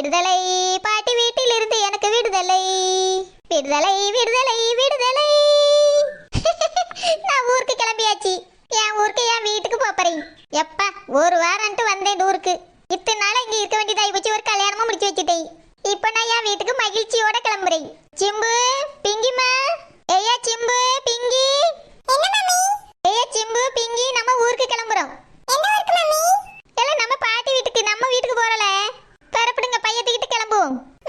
விடுதலை. பாட்டி வீட்டில் இருந்து எனக்கு விடுதலை. விடுதலை விடுதலை விடுதலை. நான் ஊருக்கு கிளம்பியாச்சு. என் ஊருக்கு என் வீட்டுக்கு போறேன் எப்பா ஒரு வாரம்ட்டு வந்தேன் ஊருக்கு. இத்தனை நாள் இங்க இருக்க வேண்டியதாய் போச்சு ஒரு கல்யாணமும் முடிச்சு வச்சுட்டேன். இப்ப நான் என் வீட்டுக்கு மகிழ்ச்சியோட கிளம்புறேன். சிம்பு பிங்கிமா ஏயா சிம்பு பிங்கி. ஏயா சிம்பு பிங்கி நம்ம ஊருக்கு கிளம்புறோம். நம்ம பாட்டி வீட்டுக்கு நம்ம வீட்டுக்கு போறல Cool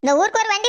இந்த ஊருக்கு ஒரு வண்டி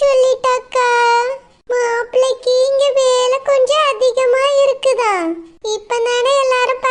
சொல்லிட்டாக்கா? மாப்பிள்ளைக்கு இங்க வேலை கொஞ்சம் அதிகமா இருக்குதா? இப்ப தானே எல்லாரும்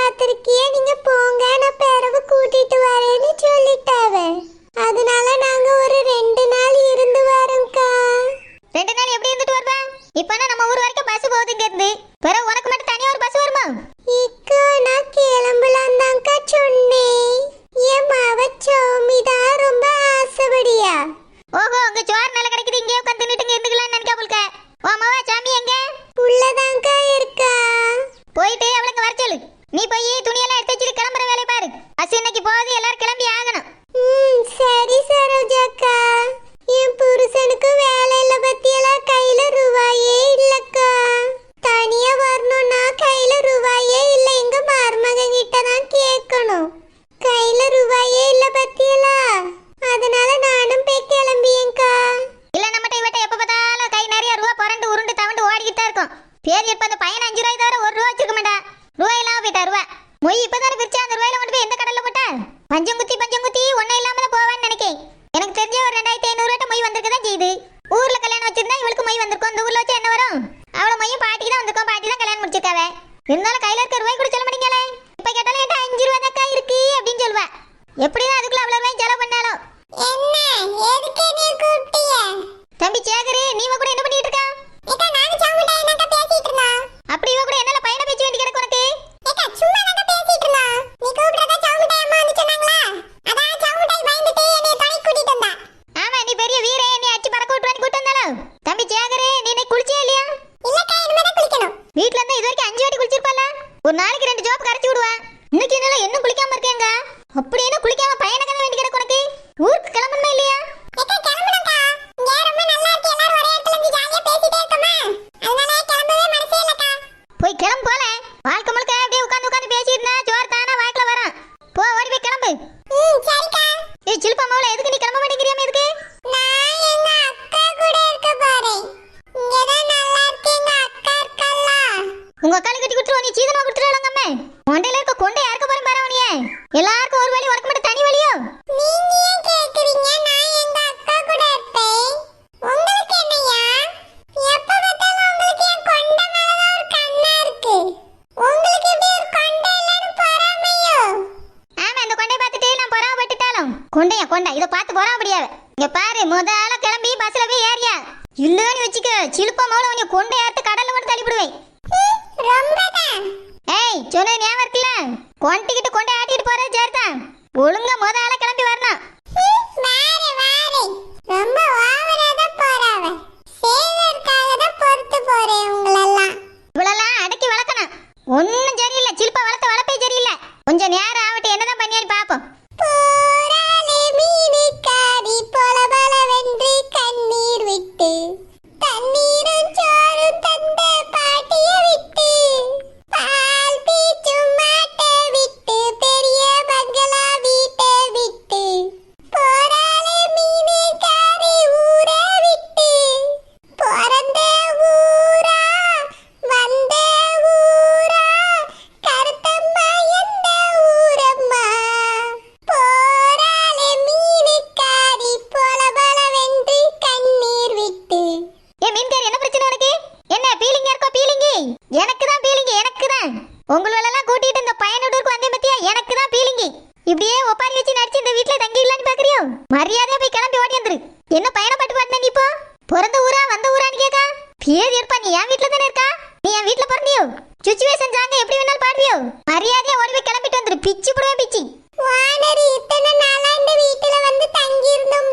இருந்தாலும் கையில இருக்க ரூபாய் கூட சீதனமா கொடுத்துட்டாங்கம்மே மண்டையில இருக்க கொண்டை யாருக்க போறேன் பாரு உனிய எல்லாருக்கும் ஒரு வழி உனக்கு மட்டும் தனி வழியோ நீங்க ஏன் கேக்குறீங்க? நான் எங்க அக்கா கூட இருப்பேன். உங்களுக்கு என்னையா? எப்ப பார்த்தாலும் உங்களுக்கு என் ஆமா அந்த கொண்டை பார்த்துட்டு நான் பொறாமப்பட்டுட்டாலும். கொண்டையா கொண்டை? இதை பார்த்து பொறாமப்படியாவே. இங்க பாரு முதல்ல கிளம்பி பஸ்ல போய் ஏறியா. இல்லன்னு வச்சுக்க சிலுப்பா மோள உன்னை கொண்டை ஏத்து கடல்ல மட்டும் தள்ளிவிடுவேன். ஏய் சொன்ன ஞாபகம் இருக்குல்ல? கொண்டிக்கிட்டு கொண்டு ஆட்டிட்டு போற சேர்த்தா ஒழுங்கா முத ஆளை எனக்கு தான் பீலிங்கி இப்படியே ஒப்பாரி வச்சு நடிச்சு இந்த வீட்ல தங்கிடலாம்னு பாக்குறியோ? மரியாதையா போய் கிளம்பி ஓடி வந்துரு. என்ன பயணப்பட்டு பாட்டு நீ இப்போ? பிறந்த ஊரா வந்த ஊரான்னு கேக்கா பேர் இருப்பா நீ என் வீட்டுல தானே இருக்கா? நீ என் வீட்ல பிறந்தியோ? சுச்சுவேஷன் சாங்க எப்படி வேணாலும் பாடுவியோ? மரியாதையா ஓடி போய் கிளம்பிட்டு வந்துரு. பிச்சு புடுவே பிச்சு. வானரி இத்தனை நாளா இந்த வீட்டுல வந்து தங்கி இருந்தோம்